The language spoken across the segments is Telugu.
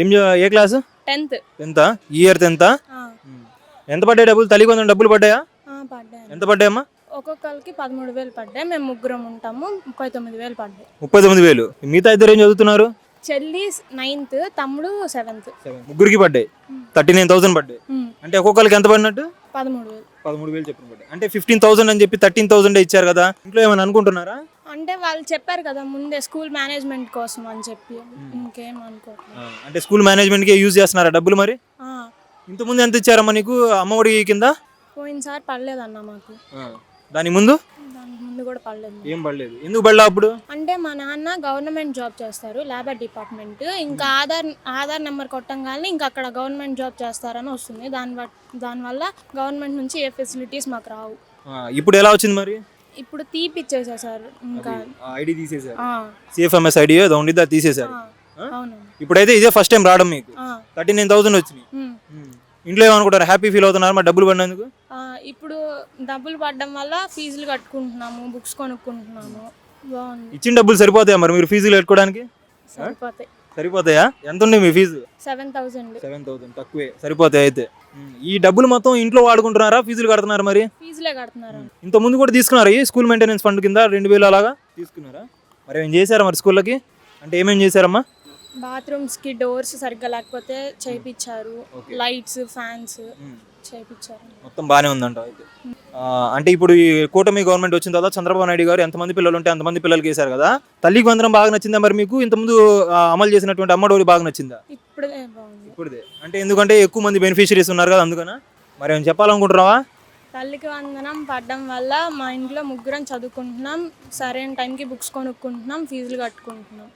ఏం ఏ క్లాసు? టెన్త్. ఈ ఇయర్ టెన్తా ఎంత పడ్డాయి డబ్బులు? తల్లి కొంచెం డబ్బులు పడ్డాయి? ఎంత పడ్డాయమ్మా? ఒక్కొక్కరికి పదమూడు వేలు పడ్డాయి. మేము ముగ్గురం ఉంటాము. ముప్పై తొమ్మిది వేలు పడ్డాయి. ముప్పై తొమ్మిది వేలు. మిగతా ఇద్దరు ఏం చదువుతున్నారు? చెల్లి నైన్త్ తమ్ముడు సెవెంత్. ముగ్గురికి పడ్డాయి. థర్టీ నైన్ థౌసండ్ పడ్డాయి. అంటే ఒక్కొక్కరికి ఎంత పడినట్టు? పదమూడు వేలు. పదమూడు వేలు చెప్పిన పడ్డాయి అంటే ఫిఫ్టీన్ థౌసండ్ అని చెప్పి థర్టీన్ థౌసండ్ ఇచ్చారు కదా? ఇంట్లో ఏమైనా అనుకుంటున్నారా? అంటే వాళ్ళు చెప్పారు కదా ముందే స్కూల్ మేనేజ్మెంట్ కోసం అని చెప్పి. ఇంకేం అనుకోవట్లేదు అంటే స్కూల్ మేనేజ్మెంట్కి యూజ్ చేస్తున్నారా డబ్బులు మరి? ఇంతకుముందు ఎంత ఇచ్చారమ్మా నీకు? అమ్మఒడి కింద? పోయినసారి పడలేదన్న మాకు. దాని ముందు? ముందు కూడా పడలేదు. ఏం పడలేదు. ఎందుకు పడలా అప్పుడు? అంటే మా నాన్న గవర్నమెంట్ జాబ్ చేస్తారు లేబర్ డిపార్ట్మెంట్. ఇంకా ఆధార్ ఆధార్ నెంబర్ కొట్టంగానే ఇంకా అక్కడ గవర్నమెంట్ జాబ్ చేస్తారని వస్తుంది. దాని బట్ దానివల్ల గవర్నమెంట్ నుంచి ఏ ఫెసిలిటీస్ మాకు రావు. ఆ, ఇప్పుడు ఎలా వచ్చింది మరి? ఇప్పుడు తీపిచ్చేసేసారు ఇంకా ఐడి తీసేసారు. ఆ, సిఎఫ్ఎంఎస్ ఐడి ఏదో ఉండిద్ది అది తీసేశారు. ఆ, అవునండి. ఇప్పుడైతే ఇదే ఫస్ట్ టైం రావడం మీకు. ఆ, థర్టీ నైన్ థౌసండ్ వచ్చినాయి. ఉమ్. ఇంట్లో ఏమనుకుంటారు హ్యాపీ ఫీల్ అవుతున్నారు? మరి డబ్బులు పడినందుకు? ఆ, ఇప్పుడు డబ్బులు పడడం వల్ల ఫీజులు కట్టుకుంటున్నాము బుక్స్ కొనుక్కుంటున్నాము. బాగుంది. ఇచ్చిన డబ్బులు సరిపోతాయా మరి? మీరు ఫీజులు కట్టుకోవడానికి? సరిపోతాయి. సరిపోతాయా? ఎంత ఉంది మీ fee? Seven thousand. Seven thousand తక్కువే. సరిపోతాయి అయితే. ఈ డబ్బులు మొత్తం ఇంట్లో వాడుకుంటున్నారా? ఫీజులు కడుతున్నారు మరి? ఫీజులే కడుతున్నారు? ఇంత ముందు కూడా తీసుకున్నారా? ఈ స్కూల్ మెయింటెనెన్స్ ఫండ్ కింద రెండు వేలు అలాగా తీసుకున్నారా? మరి ఏం చేశారా మరి స్కూళ్ళకి? అంటే ఏమేం చేశారమ్మా? బాత్రూమ్స్కి డోర్స్ సరిగ్గా లేకపోతే చేయించారు లైట్స్ ఫ్యాన్స్ చేయించారు మొత్తం బాగానే ఉందంట అయితే. అంటే ఇప్పుడు ఈ కూటమి గవర్నమెంట్ వచ్చిన తర్వాత చంద్రబాబు నాయుడు గారు ఎంతమంది పిల్లలు ఉంటే అంతమంది పిల్లలకి వేశారు కదా. తల్లికి వందనం బాగా నచ్చిందా మరి మీకు? ఇంతకుముందు అమలు చేసినటువంటి అమ్మడోరి బాగా నచ్చిందా? ఇప్పుడే బాగుంది. ఇప్పుడుదే. అంటే ఎందుకంటే ఎక్కువ మంది బెనిఫిషరీస్ ఉన్నారు కదా అందుకనా? మరి ఏం చెప్పాలనుకుంటున్నావా? తల్లికి వందనం పడడం వల్ల మా ఇంట్లో ముగ్గురం చదువుకుంటున్నాం. సరైన టైంకి బుక్స్ కొనుక్కుంటున్నాం ఫీజులు కట్టుకుంటున్నాం.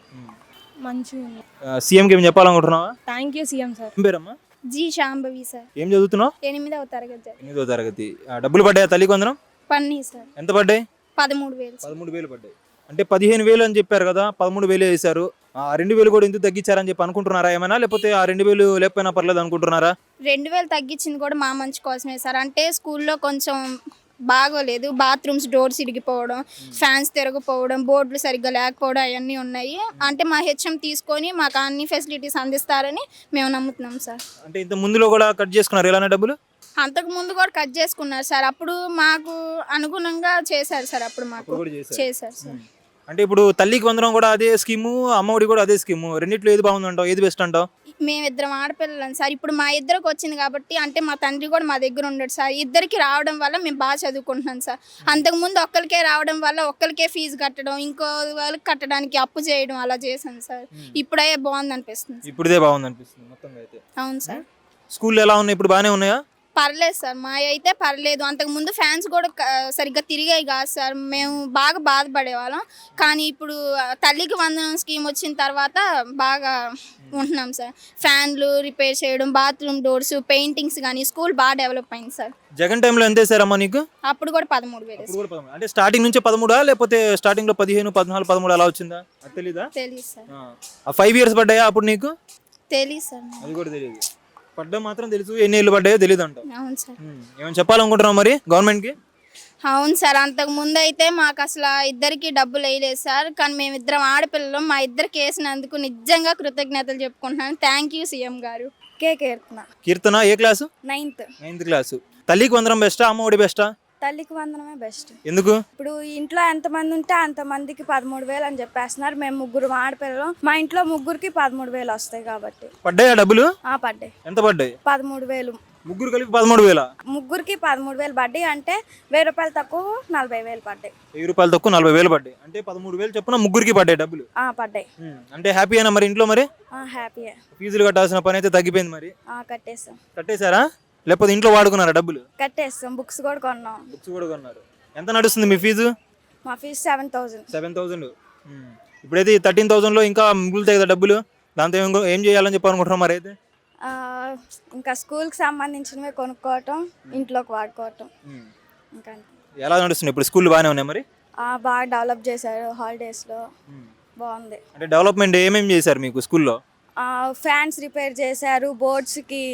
మంచిగా ఉంది. సీఎంకి ఏం చెప్పాలనుకుంటున్నావా? Thank you CM sir. ఏం పేరమ్మా? G Shambhavi sir. ఏం చదువుతున్నావు? ఎనిమిదవ తరగతి సార్. ఎనిమిదో తరగతి. ఆ, డబ్బులు పడ్డాయా తల్లికి వందనం పన్నీ సార్. ఎంత పడ్డాయి? పదమూడు వేలు సార్. పదమూడు వేలు పడ్డాయి. అంటే పదిహేను వేలు అని చెప్పారు కదా పదమూడు వేలు వేశారు. ఆ రెండు వేలు కూడా ఎందుకు తగ్గించారని చెప్పి అనుకుంటున్నారా ఏమైనా? లేకపోతే ఆ రెండు వేలు లేకపోయినా పర్లేదు అనుకుంటున్నారా? రెండు వేలు తగ్గించింది కూడా మా మంచి కోసమే సార్. అంటే స్కూల్లో కొంచెం బాగోలేదు. బాత్రూమ్స్ డోర్స్ ఇరిగిపోవడం ఫ్యాన్స్ తిరగపోవడం బోర్డులు సరిగ్గా లేకపోవడం అవన్నీ ఉన్నాయి. అంటే మా హెచ్ఎం తీసుకొని మాకు అన్ని ఫెసిలిటీస్ అందిస్తారని మేము నమ్ముతున్నాం సార్. అంటే ఇంత ముందులో కూడా కట్ చేసుకున్నారు. ఇలానే డబ్బులు? అంతకు ముందు కూడా కట్ చేసుకున్నారు సార్. అప్పుడు మాకు అనుగుణంగా చేశారు సార్. అప్పుడు మాకు చేశారు. చేశారు సార్. అంటే ఇప్పుడు తల్లికి వందనం కూడా అదే స్కీము అమ్మఒడి కూడా అదే స్కీము. రెండిట్లో ఏది బాగుందంటావు ఏది బెస్ట్ అంటావు? మేమిద్దరం ఆడపిల్లలం సార్. ఇప్పుడు మా ఇద్దరికి వచ్చింది కాబట్టి అంటే మా తండ్రి కూడా మా దగ్గర ఉండడు సార్. ఇద్దరికి రావడం వల్ల మేము బాగా చదువుకుంటున్నాం సార్. అంతకుముందు ఒక్కరికే రావడం వల్ల ఒక్కరికే ఫీజు కట్టడం ఇంకో వాళ్ళకి కట్టడానికి అప్పు చేయడం అలా చేశాను సార్. ఇప్పుడే బాగుంది అనిపిస్తుంది సార్. ఇప్పుడుదే బాగుంది అనిపిస్తుంది మొత్తంగా అయితే. అవును సార్. స్కూల్లో ఎలా ఉన్నాయి? ఇప్పుడు బాగానే ఉన్నాయా? పర్లేదు సార్ మా అయితే పర్లేదు. అంతకుముందు ఫ్యాన్స్ కూడా సరిగ్గా తిరిగాయి కాదు సార్. మేము బాగా బాధపడేవాళ్ళం. కానీ ఇప్పుడు తల్లికి వందనం స్కీమ్ వచ్చిన తర్వాత బాగా ఉంటున్నాం సార్. ఫ్యాన్లు రిపేర్ చేయడం బాత్రూమ్ డోర్స్ పెయింటింగ్స్ కానీ స్కూల్ బాగా డెవలప్ అయింది సార్. జగన్ టైంలో ఎంత వేసారమ్మా నీకు? అప్పుడు కూడా పదమూడు వేలు. అంటే స్టార్టింగ్ నుంచే పదమూడా? లేకపోతే స్టార్టింగ్లో పదిహేను పద్నాలుగు పదమూడు అలా వచ్చిందా? తెలీదా? తెలియదు సార్. ఫైవ్ ఇయర్స్ పడ్డాయా అప్పుడు నీకు? తెలియదు సార్. అది కూడా తెలియదు పడ్డా మాత్రం తెలుసు ఎన్ని ఏళ్ళు పడ్డాయో తెలియదు అంటావు అవును సార్. ఏమైనా చెప్పాలనుకుంటున్నావు మరి గవర్నమెంట్కి? అవును సార్ అంతకు ముందు అయితే మాకు అసలు ఇద్దరికి డబ్బులు వేయలేదు సార్ కానీ మేమిద్దరం ఆడపిల్లలు మా ఇద్దరికి వేసినందుకు నిజంగా కృతజ్ఞతలు చెప్పుకుంటున్నాను. థ్యాంక్ యూ సీఎం గారు. కే కీర్తన. కీర్తన ఏ క్లాసు? నైన్త్. Ninth class. తల్లికి వందరం బెస్టా అమ్మఒడి బెస్టా? తల్లికి వందనమే బెస్ట్. ఎందుకు? ఇప్పుడు ఇంట్లో ఎంతమంది ఉంటే అంతమందికి పదమూడు వేలు అని చెప్పేస్తున్నారు. మేము ముగ్గురు ఆడపిల్లలు. మా ఇంట్లో ముగ్గురికి పదమూడు వేలు వస్తాయి కాబట్టి. పడ్డాయా డబ్బులు? ఆ పడ్డాయి. ఎంత పడ్డాయి? పదమూడు వేలు. ముగ్గురు కలిపి పదమూడు వేల? ముగ్గురికి పదమూడు వేలు పడ్డాయి అంటే వెయ్యి రూపాయలు తక్కువ నలభై వేలు పడ్డాయి. వెయ్యి రూపాయలు తక్కువ నలభై వేలు పడ్డాయి. అంటే పదమూడు వేలు చొప్పున ముగ్గురికి పడ్డాయి డబ్బులు. ఆ పడ్డాయి. అంటే హ్యాపీ అయినా మరి ఇంట్లో మరి? ఆ హ్యాపీయే. ఫీజులు కట్టాల్సిన పని అయితే తగ్గిపోయింది మరి. ఆ కట్టేస్తాం కట్టేశారా? లేకపోతే ఇంట్లో వాడుకున్నారా డబ్బులు? కట్టేస్తాం బుక్స్ కూడా కొన్నాం. బుక్స్ కూడా కొన్నారు. ఎంత నడుస్తుంది మీ ఫీజు? మా fee seven thousand. Seven thousand ఇప్పుడైతే థర్టీన్ థౌసండ్లో ఇంకా మిగులుతాయి కదా డబ్బులు? దాంతో ఏం ఏం చేయాలని చెప్పి అనుకుంటున్నాం మరి అయితే? ఇంకా స్కూల్కి సంబంధించినవి కొనుక్కోవటం ఇంట్లోకి వాడుకోవటం. ఇంకా. ఎలా నడుస్తుంది? ఇప్పుడు స్కూల్ బాగానే ఉన్నాయి మరి? ఆ, బాగా డెవలప్ చేశారు హాలిడేస్లో. బాగుంది. అంటే డెవలప్మెంట్ ఏమేమి చేశారు మీకు స్కూల్లో? ఫ్యాన్స్ రిపేర్ చేశారు బోర్డ్స్కి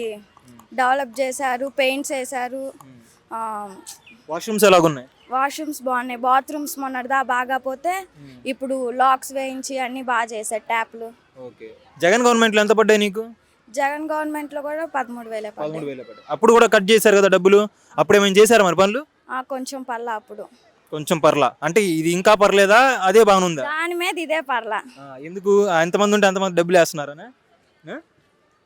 డెవలప్ చేశారు పెయింట్స్ వేశారు. వాష్రూమ్స్ ఎలాగున్నాయి? వాష్రూమ్స్ బాగున్నాయి. బాత్రూమ్స్ మొన్నటిదా బాగా పోతే ఇప్పుడు లాక్స్ వేయించి అన్ని బాగా చేశారు ట్యాప్లు. ఓకే. జగన్ గవర్నమెంట్లో ఎంత పడ్డాయి నీకు? జగన్ గవర్నమెంట్లో కూడా పదమూడు వేలే పదమూడు వేలు అప్పుడు కూడా కట్ చేశారు కదా డబ్బులు? అప్పుడు ఏమైనా చేశారా మరి పనులు? కొంచెం పర్లా అప్పుడు. కొంచెం పర్లా. అంటే ఇది ఇంకా పర్లేదా? అదే బాగుందా దాని మీద ఇదే పర్లా. ఎందుకు? ఎంతమంది ఉంటే అంతమంది డబ్బులు వేస్తున్నారనా? ఆ?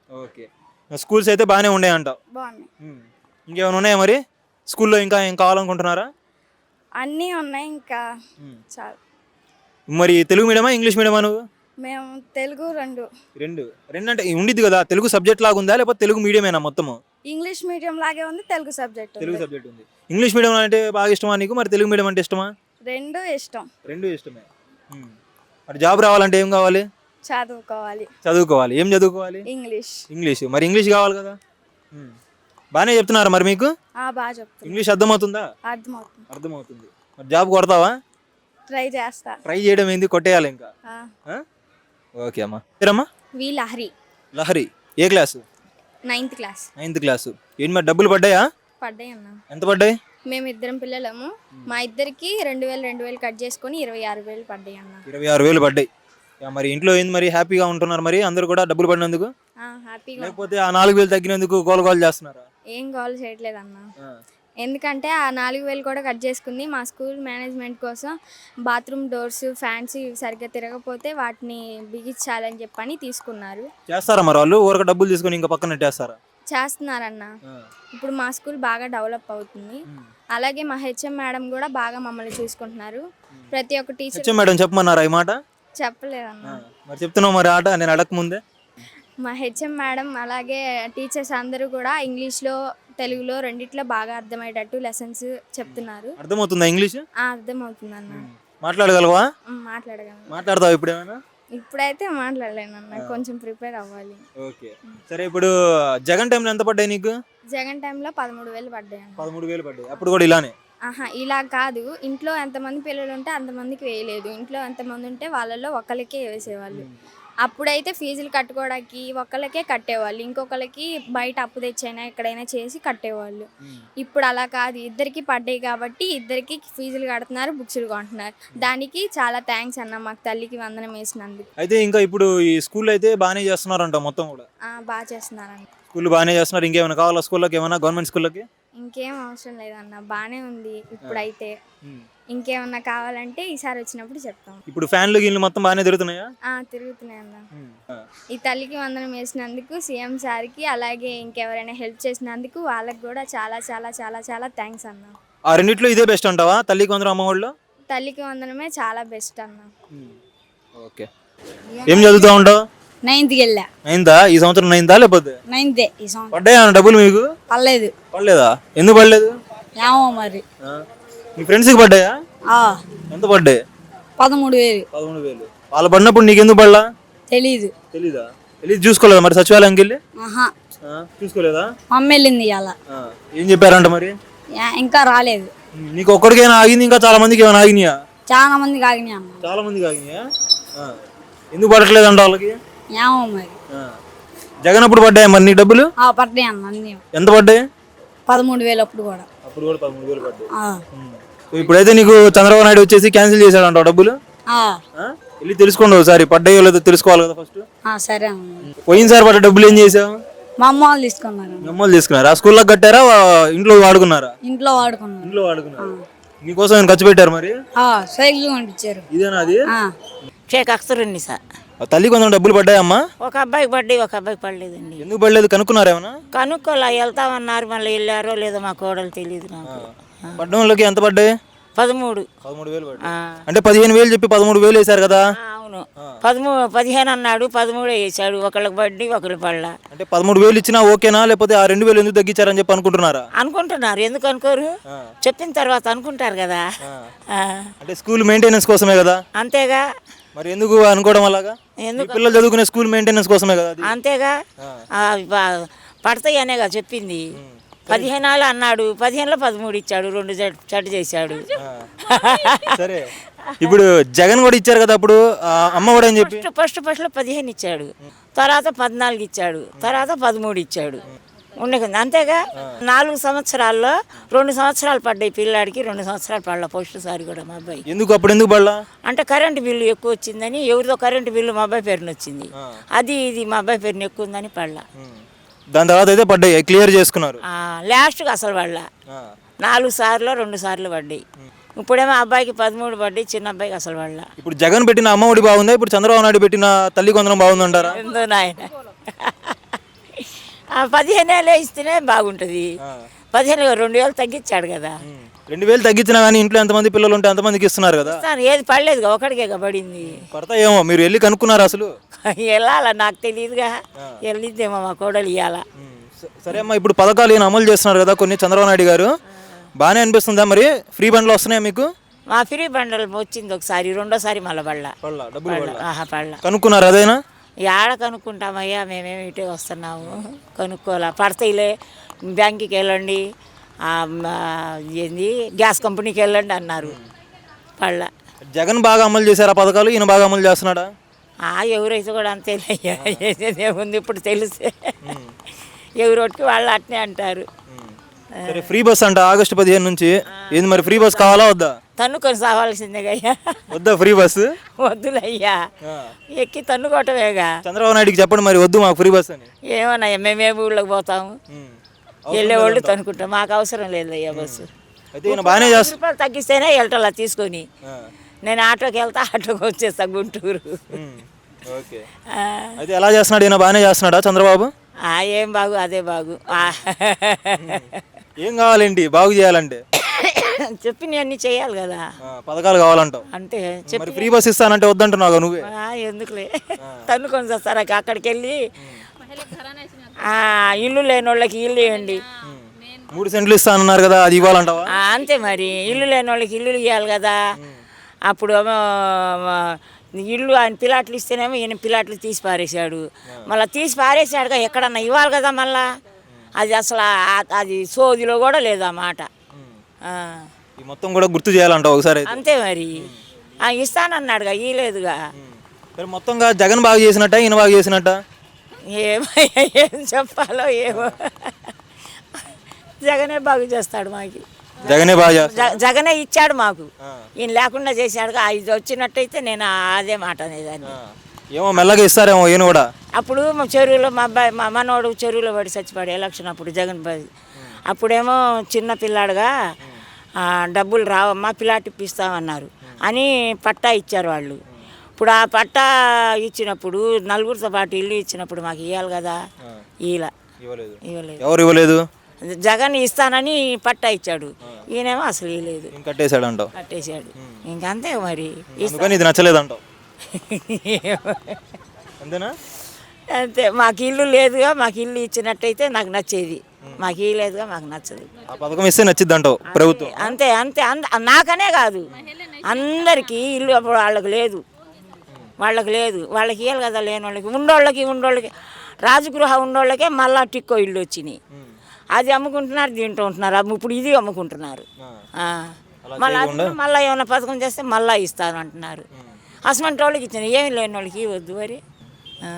ఓకే. స్కూల్స్ అయితే బాగానే ఉండే అంటావు బాగున్నాయి. ఇంకేమైనా ఉన్నాయా మరి? స్కూల్లో ఇంకా ఏం కావాలనుకుంటున్నారా అన్నీ ఉన్నాయి ఇంకా. చాలు. మరి తెలుగు మీడియమా ఇంగ్లీష్ మీడియమా నువ్వు? మేము తెలుగు రెండు. రెండు. రెండు అంటే ఉండిద్ది కదా తెలుగు సబ్జెక్ట్ లాగా ఉందా లేకపోతే తెలుగు మీడియమేనా మొత్తము? ఇంగ్లీష్ మీడియం లాగే ఉంది తెలుగు సబ్జెక్ట్ తెలుగు సబ్జెక్ట్ ఉంది. ఇంగ్లీష్ మీడియం అంటే బాగా ఇష్టమా నీకు? మరి తెలుగు మీడియం అంటే ఇష్టమా? రెండు ఇష్టం. రెండు ఇష్టమే. మరి జాబ్ రావాలంటే ఏం కావాలి? చదువుకోవాలి. చదువుకోవాలి. ఏం చదువుకోవాలి? ఇంగ్లీష్. ఇంగ్లీష్. మరి ఇంగ్లీష్ కావాలి కదా? ఉమ్. బాగానే చెప్తున్నారు మరి మీకు? ఆ, బాగా చెప్తున్నా. ఇంగ్లీష్ అర్థమవుతుందా? అర్థమవుతుంది. అర్థమవుతుంది. మరి జాబ్ కొడతావా? ట్రై చేస్తా. ట్రై చేయడం ఏంది? కొట్టేయాలి ఇంకా? ఆ. ఆ? ఓకే అమ్మా. పేరమ్మా? వి లహరి. లహరి. ఏ class? Ninth class. Ninth class. ఏంటి మరి డబ్బులు పడ్డాయా? పడ్డాయి అన్న. ఎంత పడ్డాయి? మేము ఇద్దరం పిల్లలము. మా ఇద్దరికి రెండు వేలు రెండు వేలు కట్ చేసుకొని ఇరవై ఆరు వేలు పడ్డాయి అన్న. ఇరవై ఆరు వేలు పడ్డాయి. యా, మరి ఇంట్లో ఏంది మరి? హ్యాపీగా ఉంటున్నారు మరి? అందరూ కూడా డబ్బులు పడినందుకు? ఆ, హ్యాపీగా లేకపోతే ఆ నాలుగు వేలు తగ్గినందుకు గోల గోల చేస్తున్నారా? ఏం కాల్ చేయట్లేదు అన్న ఆ. ఎందుకంటే ఆ నాలుగు వేలు కూడా కట్ చేసుకుంది. మా స్కూల్ మేనేజ్మెంట్ కోసం బాత్రూమ్ డోర్స్ ఫ్యాన్స్ ఇవి సరిగ్గా తిరగకపోతే వాటిని బిగించాలని చెప్పని తీసుకున్నారు. చేస్తారా మరి వాళ్ళు? ఊరక డబ్బులు తీసుకొని ఇంకా పక్కన నెట్టేస్తారా చేస్తున్నారన్న. ఇప్పుడు మా స్కూల్ బాగా డెవలప్ అవుతుంది. అలాగే మా హెచ్ఎం మేడం కూడా బాగా మమ్మల్ని చూసుకుంటున్నారు. ప్రతి ఒక్క టీచర్ హెచ్ఎం మేడం చెప్పమన్నారా ఈ మాట? చెప్పలేదన్న. మరి చెప్తున్నావు మరి ఆట నేను అడగక ముందే? మా హెచ్ఎం మేడం అలాగే టీచర్స్ అందరూ కూడా ఇంగ్లీష్లో తెలుగులో రెండిట్లో బాగా అర్థమయ్యేటట్టు లెసన్స్ చెప్తున్నారు. అర్థమవుతుందా ఇంగ్లీష్? ఆ, అర్థమవుతుందన్న. మాట్లాడగలవా? మాట్లాడగలను. మాట్లాడతావా ఇప్పుడు ఏమైనా ఇప్పుడైతే మాట్లాడలేనన్న కొంచెం ప్రిపేర్ అవ్వాలి. ఓకే. సరే ఇప్పుడు జగన్ టైంలో ఎంత పడ్డాయి నీకు? జగన్ టైంలో పదమూడు వేలు పడ్డాయి అన్న పదమూడు వేలు పడ్డాయి. అప్పుడు కూడా ఇలానే? ఆహా ఇలా కాదు. ఇంట్లో ఎంతమంది పిల్లలు ఉంటే అంతమందికి వేయలేదు. ఇంట్లో ఎంతమంది ఉంటే వాళ్ళలో ఒకరికే వేసేవాళ్ళు అప్పుడైతే ఫీజులు కట్టుకోవడానికి ఒకళ్ళకే కట్టేవాళ్ళు. ఇంకొకరికి బయట అప్పు తెచ్చైనా ఎక్కడైనా చేసి కట్టేవాళ్ళు. ఇప్పుడు అలా కాదు. ఇద్దరికి పడ్డాయి కాబట్టి ఇద్దరికి ఫీజులు కడుతున్నారు బుక్స్లు కొంటున్నారు. దానికి చాలా థ్యాంక్స్ అన్న మాకు తల్లికి వందనం వేసినందుకు. అయితే ఇంకా ఇప్పుడు ఈ స్కూల్లో అయితే బాగానే చేస్తున్నారంట మొత్తం కూడా? ఆ, బాగా చేస్తున్నారన్న స్కూల్ బాగానే చేస్తున్నారు. ఇంకేమైనా కావాలా స్కూల్లోకి? ఏమైనా గవర్నమెంట్ స్కూల్లోకి? ఇంకేం అవసరం లేదన్న బాగానే ఉంది ఇప్పుడైతే. ఇంకేమన్నా కావాలంటే ఈసారి వచ్చినప్పుడు చెప్తాం. ఇప్పుడు ఫ్యాన్లు గిన్లు మొత్తం బాగానే తిరుగుతున్నాయా? ఆ, తిరుగుతున్నాయి అన్న. ఈ తల్లికి వందనం వేసినందుకు సీఎం సార్కి అలాగే ఇంకెవరైనా హెల్ప్ చేసినందుకు వాళ్ళకి కూడా చాలా చాలా చాలా చాలా థ్యాంక్స్ అన్న. ఆ రెండిట్లో ఇదే బెస్ట్ అంటావా? తల్లికి వందరం అమ్మఒడిలో తల్లికి వందనమే చాలా బెస్ట్ అన్న. ఓకే. ఏం చదువుతా ఉంటావు? నైన్త్కి వెళ్ళా. నైన్తా ఈ సంవత్సరం నైన్తా లేకపోతే? నైన్తే ఈ సంవత్సరం. పడ్డాయా డబ్బులు మీకు? పర్లేదు పడలేదా? ఎందుకు పడలేదు? ఏమో మరి? మీ ఫ్రెండ్స్కి పడ్డాయా? ఆ, ఎంత పడ్డాయి? పదమూడు వేలు. పదమూడు వేలు. వాళ్ళు పడినప్పుడు నీకు ఎందుకు పడలా? తెలీదు. తెలీదా? తెలీదు చూసుకోలేదా మరి సచివాలయంకి వెళ్ళి? చూసుకోలేదా? మమ్మీ వెళ్ళింది ఆ, ఏం చెప్పారంట మరి? ఇంకా రాలేదు. నీకు ఒక్కడికైనా ఆగింది ఇంకా చాలా మందికి ఏమైనా ఆగినాయా? చాలా మంది కాగినాయి అన్న చాలా మందికి ఆగినాయా. ఎందుకు పడట్లేదు అంట వాళ్ళకి? ఏమో మరి. ఆ. జగన్ అప్పుడు పడ్డాయా మరి నీ డబ్బులు? ఆ పడ్డాయి అన్న అన్ని. ఎంత పడ్డాయి? పదమూడు వేలు అప్పుడు కూడా. అప్పుడు కూడా పదమూడు వేలు పడ్డాయి. ఆ, ఇప్పుడైతే నీకు చంద్రబాబు నాయుడు వచ్చేసి క్యాన్సిల్ చేశాడంట డబ్బులు? ఆ, ఆ? వెళ్ళి తెలుసుకోండి ఒకసారి. పడ్డాయో లేదో తెలుసుకోవాలి కదా ఫస్ట్. ఆ, సరే అన్న. పోయినసారి పడ్డ డబ్బులు ఏం చేసావు? మా అమ్మ వాళ్ళు తీసుకున్నారు. అమ్మలు తీసుకున్నారా? స్కూల్లో కట్టారా? వా- ఇంట్లో వాడుకున్నారా? ఇంట్లో వాడుకున్నారు. ఇంట్లో వాడుకున్నారు? నీకోసం ఏమైనా ఖర్చు పెట్టారు మరి? ఆ, సైకిల్ కొనిపించారు. ఇదేనా అది? షేక్ అఖ్తరున్నిసా ఆ తల్లి కొంచెం డబ్బులు పడ్డాయమ్మా ఒక అబ్బాయికి పడ్డాయి ఒక అబ్బాయికి పడలేదండి. ఎందుకు పడలేదు? కనుక్కున్నారేమన్నా కనుక్కోలే వెళ్తామన్నారు మళ్ళీ వెళ్ళారో లేదో మా కోడలు తెలియదు నాకు. పడ్డం వాళ్ళకి ఎంత పడ్డాయి? పదమూడు. పదమూడు వేలు అంటే పదిహేను వేలు చెప్పి పదమూడు వేలు వేశారు కదా? అవును. పదమూడు పదిహేను అన్నాడు పదమూడే వేసాడు ఒకళ్ళకి బడ్డీ ఒకరికి పడలా. అంటే పదమూడు వేలు ఇచ్చినా ఓకేనా? లేకపోతే ఆ రెండు వేలు ఎందుకు తగ్గించారని చెప్పి అనుకుంటున్నారా? అనుకుంటున్నారు. ఎందుకు అనుకోరు? చెప్పిన తర్వాత అనుకుంటారు కదా. అంటే స్కూల్ మెయింటెనెన్స్ కోసమే కదా? అంతేగా. మరి ఎందుకు అనుకోవడం అలాగా? ఎందుకు? పిల్లలు చదువుకునే స్కూల్ మెయింటెనెన్స్ కోసమే కదా అది? అంతేగా? పడతాయి అనేగా చెప్పింది. పదిహేనాలు అన్నాడు. పదిహేనులో పదమూడు ఇచ్చాడు. రెండు జట్ చేశాడు. సరే. ఇప్పుడు జగన్ కూడా ఇచ్చారు కదా అప్పుడు. ఆ, అమ్మ కూడా అని చెప్పి? ఫస్ట్ ఫస్ట్ ఫస్ట్లో పదిహేను ఇచ్చాడు. తర్వాత పద్నాలుగు ఇచ్చాడు. తర్వాత పదమూడు ఇచ్చాడు. ఉండే కదా. అంతేగా నాలుగు సంవత్సరాల్లో రెండు సంవత్సరాలు పడ్డాయి పిల్లాడికి రెండు సంవత్సరాలు పడలా పోస్ట్ సారి కూడా మా అబ్బాయి. ఎందుకు అప్పుడు ఎందుకు పడలా? అంటే కరెంటు బిల్లు ఎక్కువ వచ్చిందని ఎవరిదో కరెంటు బిల్లు మా అబ్బాయి పేరున వచ్చింది. అది ఇది మా అబ్బాయి పేరున ఎక్కువ ఉందని పడలా. దాని తర్వాత అయితే పడ్డాయి క్లియర్ చేసుకున్నారు. లాస్ట్కి అసలు పడలా. నాలుగు సార్లు రెండు సార్లు పడ్డాయి. ఇప్పుడేమో అబ్బాయికి పదమూడు పడ్డాయి చిన్న అబ్బాయికి అసలు పడలా. ఇప్పుడు జగన్ పెట్టిన అమ్మఒడి బాగుందా? ఇప్పుడు చంద్రబాబు నాయుడు పెట్టిన తల్లి కొందరం బాగుందంటారా? ఎందో నాయన? పదిహేను వేలు ఇస్తేనే బాగుంటుంది. పదిహేను రెండు వేలు తగ్గించాడు కదా. రెండు వేలు తగ్గించినా కానీ ఇంట్లో ఎంతమంది పిల్లలు ఉంటే అంతమందికి ఇస్తున్నారు కదా. ఏది పడలేదుగా ఒకడికే పడింది. పడతాయేమో మీరు వెళ్ళి కనుక్కున్నారు అసలు. వెళ్ళాలా నాకు తెలియదుగా. వెళ్ళిద్దేమో మా కోడలు ఇవ్వాలా సరే అమ్మా ఇప్పుడు పథకాలు ఈయన అమలు చేస్తున్నారు కదా కొన్ని చంద్రబాబు నాయుడు గారు. బాగానే అనిపిస్తుందా మరి? ఫ్రీ బండ్లు వస్తున్నాయా మీకు? మా ఫ్రీ బండలు వచ్చింది ఒకసారి రెండోసారి మళ్ళీ పడలా. పడలా. కనుక్కున్నారు అదేనా? ఏడ కనుక్కుంటామయ్యా? మేమేమి ఇటే వస్తున్నాము. కనుక్కోవాలా? పడతాయిలే. బ్యాంకుకి వెళ్ళండి. ఏంది? గ్యాస్ కంపెనీకి వెళ్ళండి అన్నారు. పడలా. జగన్ బాగా అమలు చేశారు ఆ పథకాలు? ఈయన బాగా అమలు చేస్తున్నాడా? ఆ ఎవరైతే కూడా చేసేది ఏముంది ఇప్పుడు తెలిసే. ఎవరొట్టుకి వాళ్ళు అట్నే అంటారు. సరే ఫ్రీ బస్ అంట ఆగస్టు పదిహేను నుంచి. ఏంది మరి ఫ్రీ బస్ కావాలా వద్దా? తన్నుకొని సావాల్సిందేగా అయ్యా వద్దా ఫ్రీ బస్ వద్దులయ్యా. ఎక్కి తన్నుకోవటమేగా చంద్రబాబు నాయుడుకి చెప్పండి మరి వద్దు మాకు ఫ్రీ బస్ అని. ఏమన్నాయ్యా మేమే ఊళ్ళోకి పోతాము? వెళ్ళేవాళ్ళు తనుకుంటాం మాకు అవసరం లేదయ్యా బస్సు. బాగానే రూపాయలు తగ్గిస్తేనే వెళ్ళటలా తీసుకొని. నేను ఆటోకి వెళ్తా ఆటోకి వచ్చేస్తా గుంటూరు. అయితే ఎలా చేస్తున్నాడు? ఈయన బాగానే చేస్తున్నాడా చంద్రబాబు? ఆ, ఏం బాగు అదే బాగు. ఏం కావాలేంటి? బాగు చేయాలంటే. చెప్పినవన్నీ చేయాలి కదా. ఆ, పథకాలు కావాలంటావు. అంటే మరి చెప్పి ఫ్రీ బస్ ఇస్తానంటే వద్దంటున్నావు కదా నువ్వే? ఆ, ఎందుకులే? తన్నుకొని చేస్తారా? అక్కడికి వెళ్ళి ఆ, ఇల్లు లేని వాళ్ళకి ఇల్లు ఇవ్వండి. మూడు సెంట్లు ఇస్తానన్నారు కదా అది ఇవ్వాలంటావా? ఆ, అంతే మరి. ఇల్లు లేని వాళ్ళకి ఇల్లు ఇవ్వాలి కదా. అప్పుడు ఏమో, ఆ, ఇల్లు ఆయన పిలాట్లు ఇస్తేనేమో ఈయన పిలాట్లు తీసి పారేశాడు. మళ్ళీ తీసి పారేశాడుగా ఎక్కడన్నా ఇవ్వాలి కదా మళ్ళా? అది అసలు అది సోదిలో కూడా లేదు ఆ మాట. ఈ మొత్తం కూడా గుర్తు చేయాలంటావు ఒకసారి అంతే మరి. ఆ, ఇస్తానన్నాడుగా ఇవ్వలేదుగా మరి మొత్తంగా జగన్ బాగా చేసినట్ట ఈయన బాగా చేసినట్ట? ఏమో ఏం చెప్పాలో ఏమో. జగనే బాగు చేస్తాడు మాకి. జగనే బాగా జగనే ఇచ్చాడు మాకు. ఈయన లేకుండా చేశాడుగా ఇది వచ్చినట్టయితే నేను అదే మాట అనేదాన్ని. ఏమో మెల్లగా ఇస్తారేమో ఈయన కూడా. అప్పుడు మా చెరువులో మా అబ్బాయి మా మనోడు చెరువులో పడి చచ్చిపోయాడు ఎలక్షన్ అప్పుడు జగన్ పది అప్పుడేమో చిన్న పిల్లాడుగా డబ్బులు రావమ్మా పిల్లాటి ఇప్పిస్తామన్నారు. అని పట్టా ఇచ్చారు వాళ్ళు. ఇప్పుడు ఆ పట్టా ఇచ్చినప్పుడు నలుగురితో పాటు ఇల్లు ఇచ్చినప్పుడు మాకు ఇవ్వాలి కదా. ఇలా. ఇవ్వలేదు. ఎవరు ఇవ్వలేదు? జగన్ ఇస్తానని పట్టా ఇచ్చాడు. ఈయనేమో అసలు ఇవ్వలేదు కట్టేశాడు అంటావు కట్టేశాడు. ఇంకంతే మరి. ఇది నచ్చలేదు అంటావు అంతేనా? అంతే. మాకు ఇల్లు లేదుగా మాకు ఇల్లు ఇచ్చినట్టయితే నాకు నచ్చేది. మాకు ఇల్లేదుగా మాకు నచ్చదు. ఆ పథకం ఇస్తే నచ్చిద్ది అంటావు ప్రభుత్వం. అంతే అంతే. అంద నాకనే కాదు. అందరికీ ఇల్లు అప్పుడు వాళ్ళకి లేదు. వాళ్ళకి లేదు. వాళ్ళకి ఇవ్వాలి కదా లేని వాళ్ళకి ఉండోళ్ళకి ఉండోళ్ళకి. రాజగృహ ఉండోళ్ళకే మళ్ళా టిక్కో ఇల్లు వచ్చినాయి. అది అమ్ముకుంటున్నారు దీంట్లో ఉంటున్నారు. అమ్ము- ఇప్పుడు ఇది అమ్ముకుంటున్నారు. ఆ. మళ్ళీ అది మళ్ళీ ఏమైనా పథకం చేస్తే మళ్ళీ ఇస్తాను అంటున్నారు. అసమంటి వాళ్ళకి ఇచ్చిన ఏమి లేని వాళ్ళకి ఇవ్వద్దు మరి ఆ.